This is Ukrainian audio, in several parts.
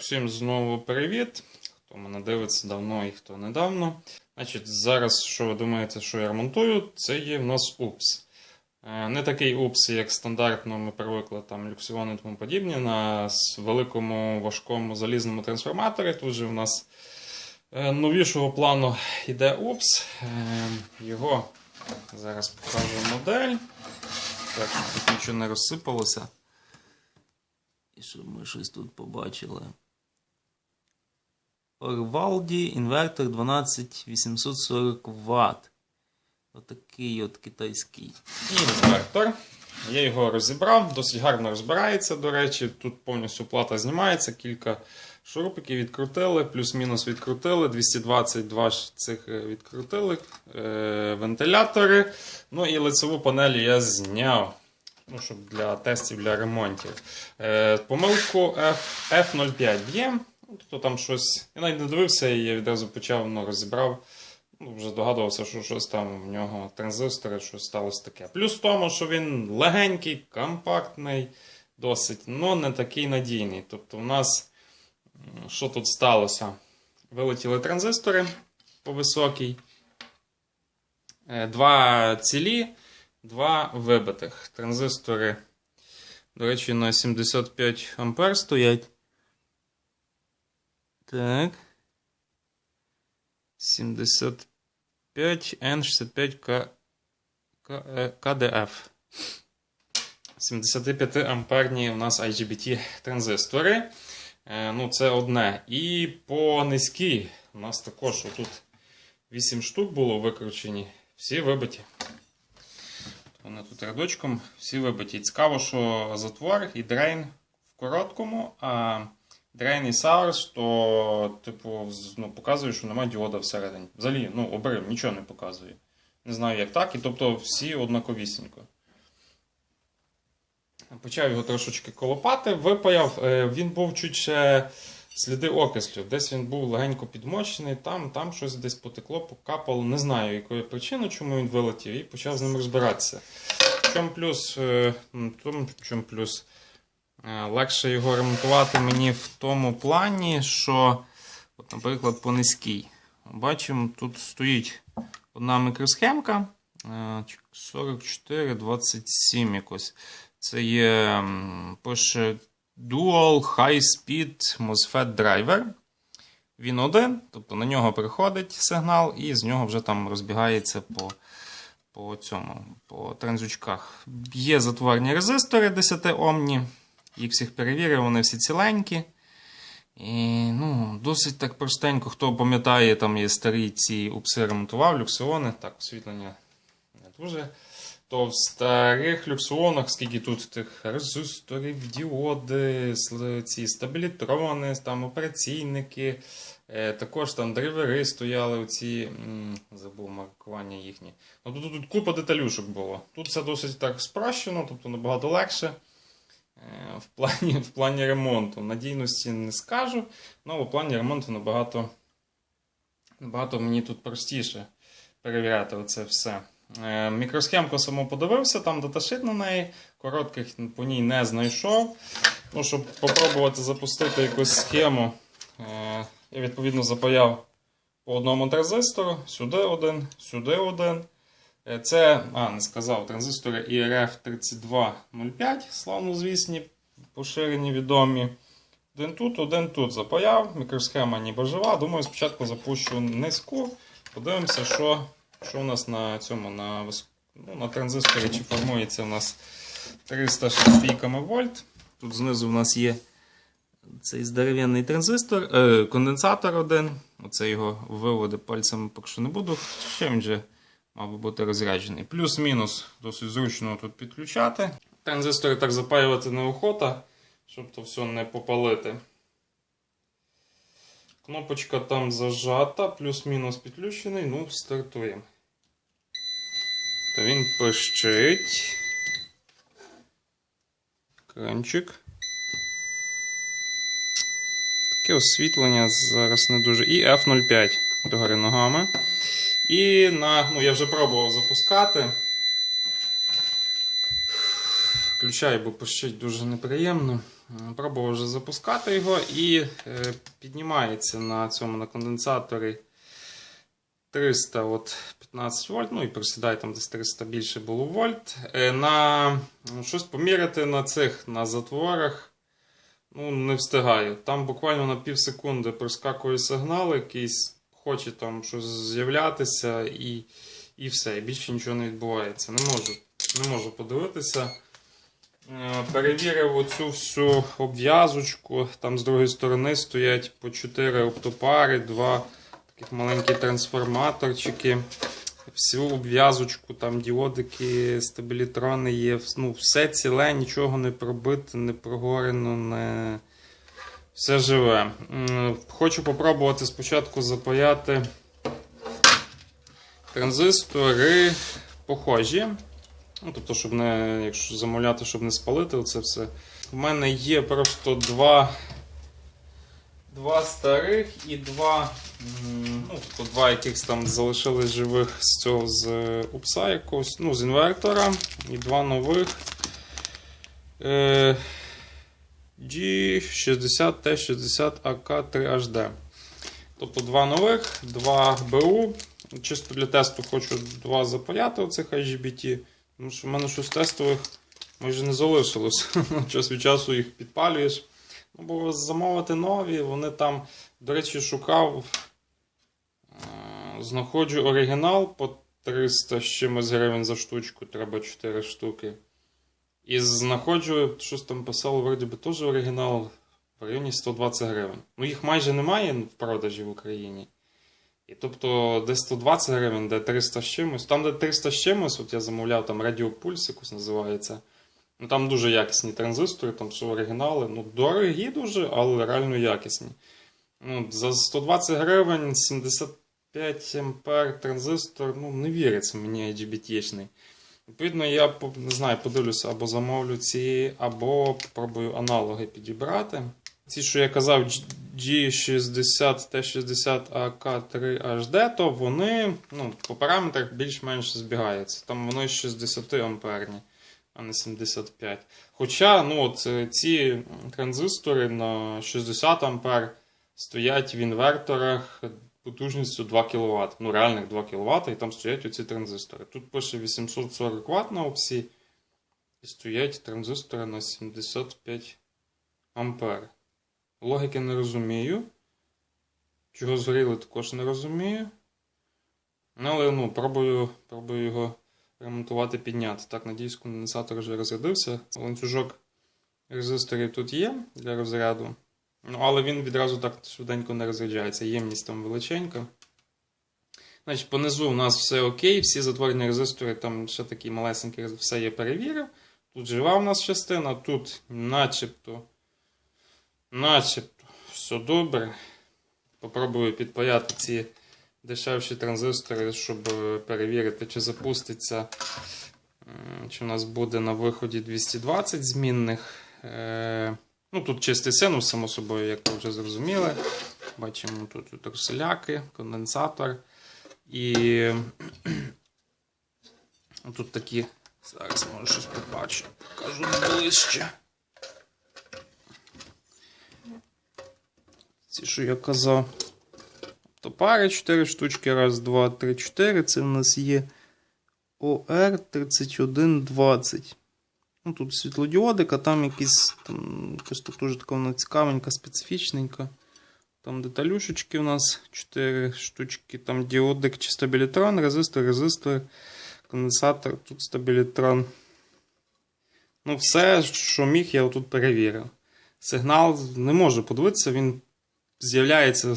Всім знову привіт. Хто мене дивиться давно і хто недавно. Значить, зараз, що ви думаєте, що я ремонтую, це є в нас УПС. Е, Не такий УПС, як стандартно ми привикли там люксіони і тому подібне. На великому важкому залізному трансформаторі. Тут же в нас е, новішого плану йде УПС. Е, Його зараз покажу модель. Так, щоб тут нічого не розсипалося. І щоб ми щось тут побачили. Орвалді інвертор 12840 Вт. Отакий от китайський інвертор. Я його розібрав, досить гарно розбирається, до речі. Тут повністю плата знімається, кілька шурупиків відкрутили, плюс-мінус відкрутили, 222 цих е, відкрутили, е, вентилятори. Ну і лицеву панель я зняв. Ну, щоб для тестів, для ремонтів. Е, помилку F, F05 є. Ну, Тобто там щось. Я навіть не дивився, і я відразу почав ну, розібрав. Ну, вже догадувався, що щось там в нього транзистори, щось сталося таке. Плюс в тому, що він легенький, компактний, досить, але не такий надійний. Тобто, у нас що тут сталося? Вилетіли транзистори по високій. Е, Два цілі, два вибитих. Транзистори, до речі, на 75 ампер стоять. Так. 75 N65 К... К... е, КДФ. 75 амперні у нас IGBT транзистори. Е, ну, це одне. І по низькій у нас також тут 8 штук було викручені. Всі вибиті. Вони тут рядочком, всі вибиті. Цікаво, що затвор і дрейн в короткому, а дрейн і саурс, то, типу, ну, показує, що немає діода всередині. Взагалі, ну, обрив нічого не показує. Не знаю, як так. І тобто всі однаковісінько. Почав його трошечки колопати, випаяв. Е, Він був чуть ще сліди окислю. Десь він був легенько підмочений, там, там щось десь потекло, покапало. Не знаю, якої причини, чому він вилетів, і почав з ним розбиратися. В чому плюс? е, в чому плюс? Е, Легше його ремонтувати мені в тому плані, що, от, наприклад, по низькій. Бачимо, тут стоїть одна мікросхемка е, 4427 якось. Це є пише Dual High Speed MOSFET Driver. Він один, тобто на нього приходить сигнал, і з нього вже там розбігається по, по цьому, по транзючках. Є затворні резистори 10 омні. Їх всіх перевірив, вони всі ціленькі. І ну, досить так простенько. Хто пам'ятає, там є старі ці упси ремонтував, люксіони, так, освітлення не дуже. То в старих люксіонах, скільки тут тих резисторів, діоди, ці стабілітрони, там операційники, е, також там драйвери стояли, оці, забув маркування їхні. Ну, тут, тут купа деталюшок було. Тут все досить так спрощено, тобто набагато легше. Е, В плані, в плані ремонту. Надійності не скажу, але в плані ремонту набагато, набагато мені тут простіше перевіряти оце все. Е, Мікросхемку саму подивився, там даташит на неї, коротких по ній не знайшов. Ну, щоб спробувати запустити якусь схему, е, я відповідно запаяв по одному транзистору, сюди один, сюди один. Е, Це, а, не сказав, транзистори IRF3205, славнозвісні, поширені, відомі. Один тут, один тут запаяв, мікросхема ніби жива. Думаю, спочатку запущу низьку. Подивимося, що, що у нас на цьому на, ну, на транзисторі, чи формується у нас 300 вольт. Тут знизу у нас є цей здоровенний транзистор, е, конденсатор один. Оце його виводи пальцями поки що не буду. Ще він же би бути розряджений. Плюс-мінус досить зручно тут підключати. Транзистори так запаювати неохота, щоб то все не попалити. Кнопочка там зажата, плюс-мінус підключений. Ну, стартуємо. То він пищить. Кранчик. Таке освітлення зараз не дуже. І F05 догори ногами. І на, ну я вже пробував запускати. Включаю, бо пищить дуже неприємно. Пробував вже запускати його і е, піднімається на цьому на конденсаторі 300 от 15 вольт, ну і просідає там десь 300 більше було вольт. Е, на ну, щось поміряти на цих на затворах. Ну, не встигаю. Там буквально на пів секунди проскакує сигнал, якийсь хоче там щось з'являтися, і, і все. І більше нічого не відбувається. Не можу, не можу подивитися. Е, Перевірив оцю всю обв'язочку. Там з другої сторони стоять по 4 оптопари, два таких маленькі трансформаторчики. Всю обв'язочку, там діодики, стабілітрони є. Ну, все ціле, нічого не пробито, не прогорено, не все живе. Хочу попробувати спочатку запаяти транзистори похожі. Ну, тобто, щоб не, якщо замовляти, щоб не спалити це все. У мене є просто два, два старих і два, ну, тобто два якихось там залишились живих з цього з е, упса якогось, ну, з інвертора, і два нових. Е, G60T60AK3HD. Тобто два нових, два БУ. Чисто для тесту хочу два запаяти оцих IGBT. Тому що в мене щось тестових майже не залишилось. Час від часу їх підпалюєш. Ну, бо замовити нові, вони там, до речі, шукав. е, Знаходжу оригінал по 300 з чимось гривень за штучку, треба 4 штуки. І знаходжу, щось там писало, вроді би, теж оригінал в районі 120 гривень. Ну, їх майже немає в продажі в Україні. І тобто десь 120 гривень, де 300 з чимось. Там, де 300 з чимось, от я замовляв там Радіопульс якось називається. Ну там дуже якісні транзистори, там все оригінали. Ну, дорогі дуже, але реально якісні. Ну, за 120 гривень 75 ампер транзистор, ну, не віриться мені IGBT-шний. Відповідно, я не знаю, подивлюся або замовлю ці, або спробую аналоги підібрати. Ці, що я казав, G60 T60 AK3HD, то вони ну, по параметрах більш-менш збігаються. Там вони 60 амперні, а не 75. Хоча ну, от, е, ці транзистори на 60 ампер стоять в інверторах потужністю 2 кВт. Ну, реальних 2 кВт, і там стоять оці транзистори. Тут пише 840 Вт на опсі, і стоять транзистори на 75 ампер. Логіки не розумію. Чого згоріли, також не розумію. Ну, але ну, пробую, пробую його ремонтувати, підняти. Так, надіюсь, конденсатор вже розрядився. Ланцюжок резисторів тут є для розряду. Ну, але він відразу так швиденько не розряджається. Ємність там величенька. Значить, понизу у нас все окей, всі затворені резистори, там ще такі малесенькі, все я перевірив. Тут жива у нас частина, тут начебто. Начебто, все добре. Попробую підпаяти ці дешевші транзистори, щоб е, перевірити, чи запуститься, чи у нас буде на виході 220 змінних. Ну, тут чистий синус, само собою, як ви вже зрозуміли. Бачимо тут торселяки, конденсатор. І тут такі. Зараз може щось побачу. Покажу ближче. Ці, що я казав. То пари 4 штучки. Раз, два, три, чотири. Це в нас є OR 3120. Ну, тут світлодіодик, а там якісь там, якось тут дуже така вона цікавенька, специфічненька. Там деталюшечки у нас 4 штучки. Там діодик чи стабілітрон, резистор, резистор, конденсатор, тут стабілітрон. Ну, все, що міг, я отут перевірив. Сигнал не можу подивитися, він з'являється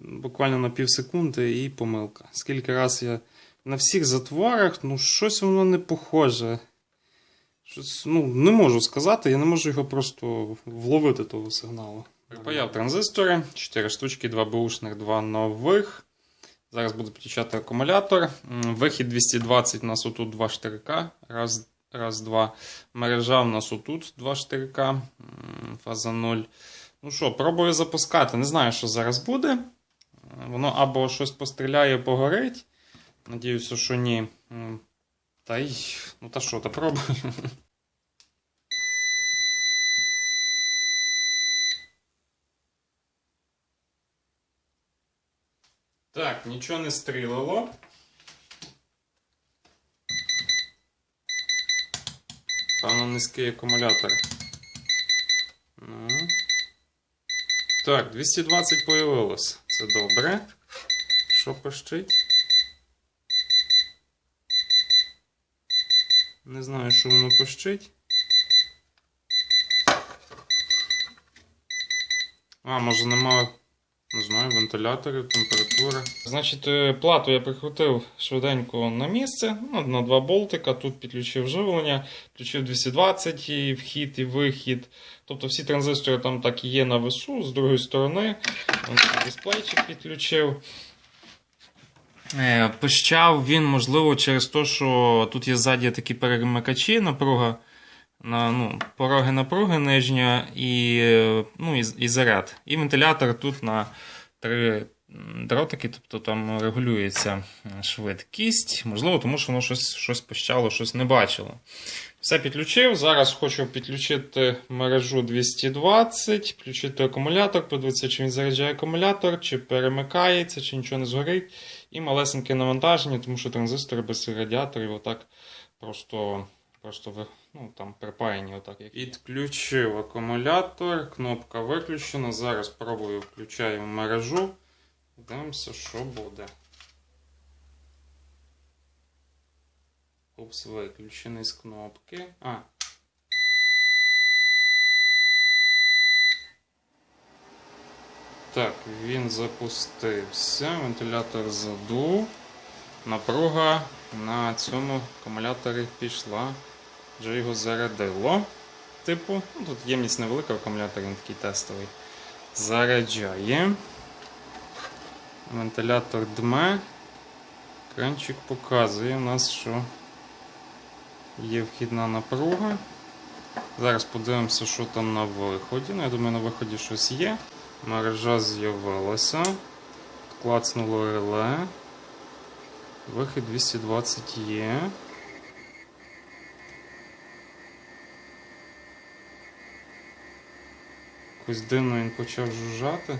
буквально на пів секунди і помилка. Скільки раз я на всіх затворах, ну щось воно не похоже. Щось, ну, не можу сказати, я не можу його просто вловити того сигналу. Припаяв транзистори, 4 штучки, 2 бушних, 2 нових. Зараз буду підключати акумулятор. Вихід 220 у нас отут 2 штирка. Раз, раз, два. Мережа у нас отут 2 штирка. М, Фаза 0. Ну що, пробую запускати. Не знаю, що зараз буде. Воно або щось постріляє, погорить. Надіюся, що ні. Та й, ну та що, та пробуємо. Так, нічого не стрілило. Певно, низький акумулятор. Ну. Так, 220 появилось. Це добре. Що пищить? Не знаю, що воно пощить. А, може нема, не знаю, вентиляторів, температури. Значить, е, плату я прикрутив швиденько на місце, ну, на два болтика. Тут підключив живлення, включив 220 і вхід і вихід. Тобто всі транзистори там так і є на весу, з другої сторони. Дисплейчик підключив. Е, Пищав він, можливо, через те, що тут є ззаді такі перемикачі, напруга, на, ну, пороги напруги нижня і, ну, і, і заряд. І вентилятор тут на три дротики, тобто там регулюється е, швидкість. Можливо, тому що воно щось, щось пищало, щось не бачило. Все підключив. Зараз хочу підключити мережу 220, включити акумулятор, подивитися, чи він заряджає акумулятор, чи перемикається, чи нічого не згорить. І малесеньке навантаження, тому що транзистори без радіаторів отак просто, просто ну, там припаяні. Отак. як. Підключив акумулятор, кнопка виключена. Зараз пробую включаю мережу. Дивимося, що буде. Упс, виключений з кнопки. А. Так, він запустився. Вентилятор задув. Напруга на цьому акумуляторі пішла. Вже його зарядило. Типу, ну, тут ємність невелика акумулятор, він такий тестовий. Заряджає. Вентилятор дме. Кранчик показує у нас, що є вхідна напруга. Зараз подивимося, що там на виході. Ну, я думаю, на виході щось є. Мережа з'явилася. Клацнуло реле. Вихід 220 є. Якось дивно він почав жужжати.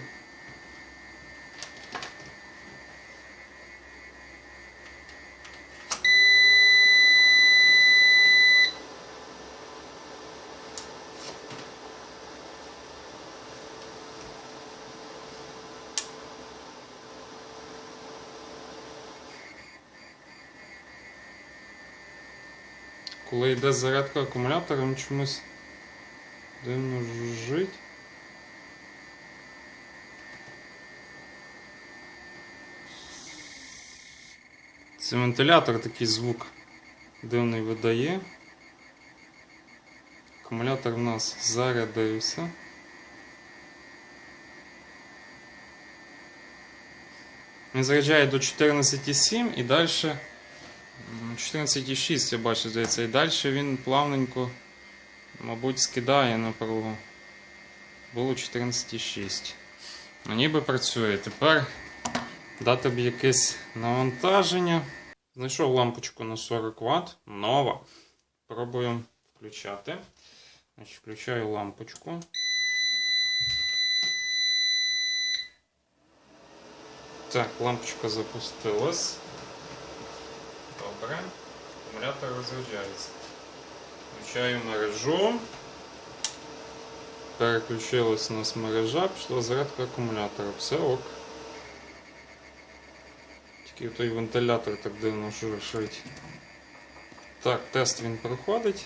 Коли йде зарядка акумулятора, він чомусь дивно жужжить. Це вентилятор такий звук дивний видає. Акумулятор в нас зарядився. Він заряджає до 14,7 і далі 14,6 я бачу, здається, і далі він плавненько, мабуть, скидає напругу. Було 14,6. Ну, ніби працює. Тепер дати б якесь навантаження. Знайшов лампочку на 40 Вт. Нова. Пробуємо включати. Значить, включаю лампочку. Так, лампочка запустилась. Добре. Акумулятор розряджається. Включаю мережу. Переключилась у нас мережа, пішла зарядка акумулятора. Все ок. Тільки той вентилятор так дивно шуршить. Так, тест він проходить.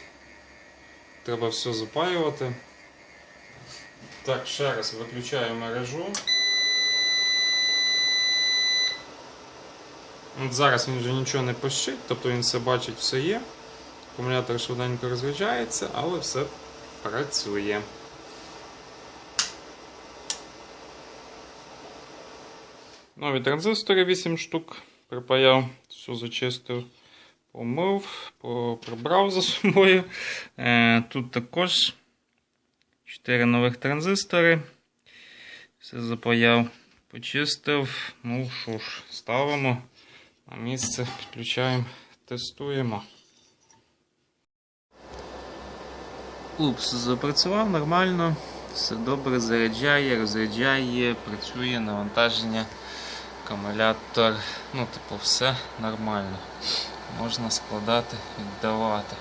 Треба все запаювати. Так, ще раз виключаю мережу. От зараз він вже нічого не пощить, тобто він все бачить, все є. Акумулятор швиденько розряджається, але все працює. Нові транзистори 8 штук припаяв, все зачистив, помив, по- прибрав за собою. Е, Тут також 4 нових транзистори. Все запаяв, почистив. Ну що ж, ставимо на місце, підключаємо, тестуємо. Упс, запрацював нормально, все добре заряджає, розряджає, працює навантаження Акумулятор, ну, типу, все нормально. Можна складати, віддавати.